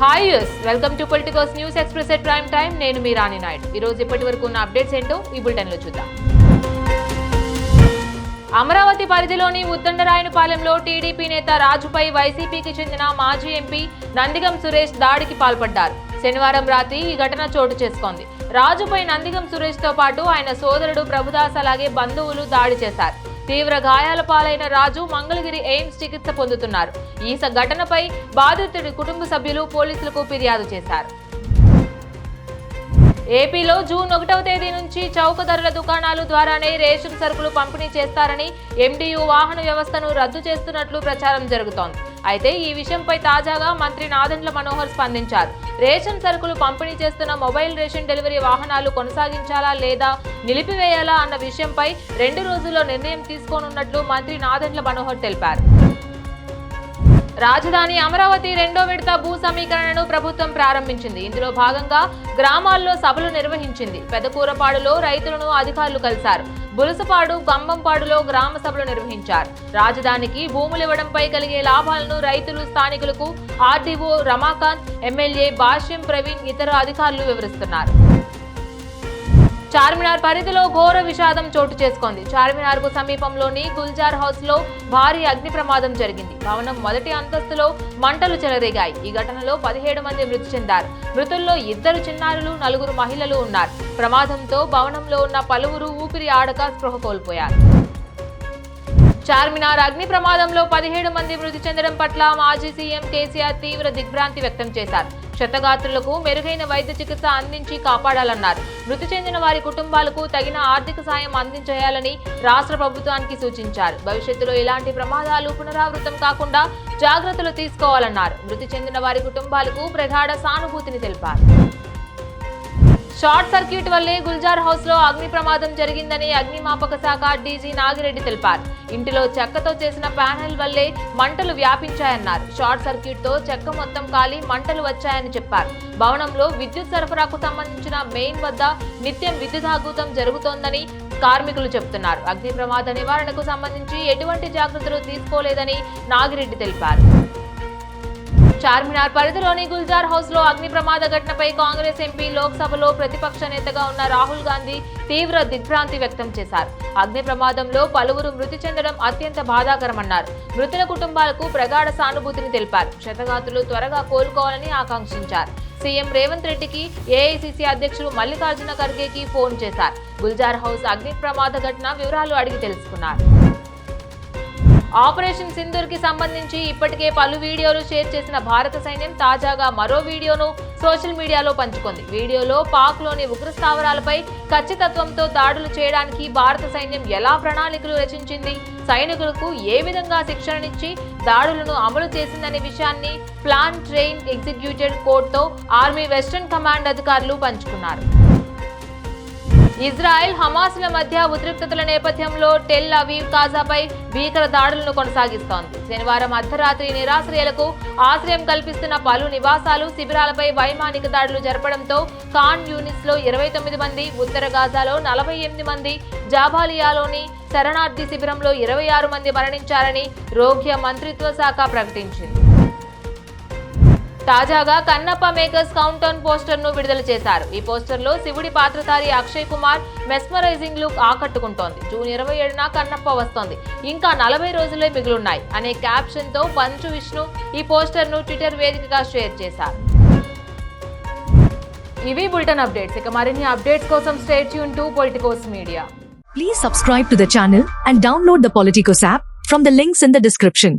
Hi use welcome to Politicos news express at prime time నేను మీ రాణి నాయుడు. ఈ రోజు ఇప్పటి వరకు ఉన్న అప్డేట్స్ ఏంటో ఈ బులెటిన్లో చూద్దాం. అమరావతి పరిధిలోని ఉద్దండరాయనపాలెంలో టీడీపీ నేత రాజుపై వైసీపీకి చెందిన మాజీ ఎంపీ నందిగం సురేష్ దాడికి పాల్పడ్డారు. శనివారం రాత్రి ఈ ఘటన చోటు చేసుకుంది. రాజుపై నందిగం సురేష్తో పాటు ఆయన సోదరుడు ప్రభుదాస్ అలాగే బంధువులు దాడి చేశారు. తీవ్ర గాయాల పాలైన రాజు మంగళగిరి ఎయిమ్స్ చికిత్స పొందుతున్నారు. ఈ స- ఘటనపై బాధితుడి కుటుంబ సభ్యులు పోలీసులకు ఫిర్యాదు చేశారు. ఏపీలో జూన్ ఒకటవ తేదీ నుంచి చౌక ధరల దుకాణాలు ద్వారానే రేషన్ సరుకులు పంపిణీ చేస్తారని ఎండియు వాహన వ్యవస్థను రద్దు చేస్తున్నట్లు ప్రచారం జరుగుతోంది. అయితే ఈ విషయంపై తాజాగా మంత్రి నాదెండ్ల మనోహర్ స్పందించారు. రేషన్ సరుకులు పంపిణీ చేస్తున్న మొబైల్ రేషన్ డెలివరీ వాహనాలు కొనసాగించాలా లేదా నిలిపివేయాలా అన్న విషయంపై రెండు రోజుల్లో నిర్ణయం తీసుకోనున్నట్లు మంత్రి నాదెండ్ల మనోహర్ తెలిపారు. రాజధాని అమరావతి రెండో విడత భూ సమీకరణను ప్రభుత్వం ప్రారంభించింది. ఇందులో భాగంగా గ్రామాల్లో సభలు నిర్వహించింది. పెదకూరపాడులో రైతులను అధికారులు కలిశారు. బులసపాడు గంబంపాడులో గ్రామ సభలు నిర్వహించారు. రాజధానికి భూములు ఇవ్వడంపై కలిగే లాభాలను రైతులు స్థానికులకు ఆర్డీఓ రమాకాంత్ ఎమ్మెల్యే భాష్యం ప్రవీణ్ ఇతర అధికారులు వివరిస్తున్నారు. చార్మినార్ పరిధిలో ఘోర విషాదం చోటు చేసుకుంది. చార్మినార్కు సమీపంలోని గుల్జార్ హౌస్లో భారీ అగ్ని ప్రమాదం జరిగింది. భవనం మొదటి అంతస్తులో మంటలు చెలరేగాయి. ఈ ఘటనలో పదిహేడు మంది మృతి చెందారు. మృతుల్లో ఇద్దరు చిన్నారులు నలుగురు మహిళలు ఉన్నారు. ప్రమాదంతో భవనంలో ఉన్న పలువురు ఊపిరి ఆడక స్పృహ కోల్పోయారు. చార్మినార్ అగ్ని ప్రమాదంలో పదిహేడు మంది మృతి చెందడం పట్ల మాజీ సీఎం కేసీఆర్ తీవ్ర దిగ్భ్రాంతి వ్యక్తం చేశారు. క్షతగాత్రులకు మెరుగైన వైద్య చికిత్స అందించి కాపాడాలన్నారు. మృతి చెందిన వారి కుటుంబాలకు తగిన ఆర్థిక సాయం అందించేయాలని రాష్ట్ర ప్రభుత్వానికి సూచించారు. భవిష్యత్తులో ఇలాంటి ప్రమాదాలు పునరావృతం కాకుండా జాగ్రత్తలు తీసుకోవాలన్నారు. మృతి చెందిన వారి కుటుంబాలకు ప్రగాఢ సానుభూతిని తెలిపారు. షార్ట్ సర్క్యూట్ వల్లే గుల్జార్ హౌస్లో అగ్ని ప్రమాదం జరిగిందని అగ్నిమాపక శాఖ డీజీ నాగిరెడ్డి తెలిపారు. ఇంటిలో చెక్కతో చేసిన ప్యానెల్ వల్లే మంటలు వ్యాపించాయన్నారు. షార్ట్ సర్క్యూట్తో చెక్క మొత్తం కాలి మంటలు వచ్చాయని చెప్పారు. భవనంలో విద్యుత్ సరఫరాకు సంబంధించిన మెయిన్ వద్ద నిత్యం విద్యుదాఘాతం జరుగుతోందని కార్మికులు చెబుతున్నారు. అగ్ని ప్రమాద నివారణకు సంబంధించి ఎటువంటి జాగ్రత్తలు తీసుకోలేదని నాగిరెడ్డి తెలిపారు. చార్మినార్ పరిధిలోని గుల్జార్ హౌస్లో అగ్ని ప్రమాద ఘటనపై కాంగ్రెస్ ఎంపీ లోక్సభలో ప్రతిపక్ష నేతగా ఉన్న రాహుల్ గాంధీ తీవ్ర దిగ్భ్రాంతి వ్యక్తం చేశారు. అగ్ని ప్రమాదంలో పలువురు మృతి చెందడం అత్యంత బాధాకరమన్నారు. మృతుల కుటుంబాలకు ప్రగాఢ సానుభూతిని తెలిపారు. క్షతగాతులు త్వరగా కోలుకోవాలని ఆకాంక్షించారు. సీఎం రేవంత్ రెడ్డికి ఏఐసిసి అధ్యక్షుడు మల్లికార్జున ఖర్గేకి ఫోన్ చేశారు. గుల్జార్ హౌస్ అగ్ని ప్రమాద ఘటన వివరాలు అడిగి తెలుసుకున్నారు. ఆపరేషన్ సింధూర్కి సంబంధించి ఇప్పటికే పలు వీడియోలు షేర్ చేసిన భారత సైన్యం తాజాగా మరో వీడియోను సోషల్ మీడియాలో పంచుకుంది. వీడియోలో పాక్లోని ఉగ్ర స్థావరాలపై ఖచ్చితత్వంతో దాడులు చేయడానికి భారత సైన్యం ఎలా ప్రణాళికలు రచించింది సైనికులకు ఏ విధంగా శిక్షణనిచ్చి దాడులను అమలు చేసిందనే విషయాన్ని ప్లాన్ ట్రైన్ ఎగ్జిక్యూటెడ్ కోర్టుతో ఆర్మీ వెస్టర్న్ కమాండ్ అధికారులు పంచుకున్నారు. ఇజ్రాయెల్ హమాస్ల మధ్య ఉద్రిక్తతల నేపథ్యంలో టెల్ అవీవ్ కాజాపై భీకర దాడులను కొనసాగిస్తోంది. శనివారం అర్ధరాత్రి నిరాశ్రయులకు ఆశ్రయం కల్పిస్తున్న పలు నివాసాలు శిబిరాలపై వైమానిక దాడులు జరపడంతో ఖాన్ యూనిస్లో ఇరవై తొమ్మిది మంది ఉత్తర గాజాలో నలభై ఎనిమిది మంది జాబాలియాలోని శరణార్థి శిబిరంలో ఇరవై ఆరు మంది మరణించారని రోగ్య మంత్రిత్వ శాఖ ప్రకటించింది. తాజాగా కన్నప్ప మేకర్స్ కౌంట్ డౌన్ పోస్టర్ను విడుదల చేశారు. ఈ పోస్టర్లో శివుడి పాత్రధారి అక్షయ్ కుమార్ మెస్మరైజింగ్ లుక్ ఆకట్టుకుంటోంది. జూన్ ఇరవై ఏడున కన్నప్ప వస్తోంది. ఇంకా నలభై రోజులే మిగులున్నాయి అనే క్యాప్షన్తో పంచు విష్ణు ఈ పోస్టర్ను ట్విట్టర్ వేదికగా షేర్ చేశారు. ఇవి బులెటిన్ అప్డేట్స్. ఇక మరిన్ని అప్డేట్స్ కోసం stay Yoon to Politicos media. Please subscribe to the channel and download the Politicos app from the links in the description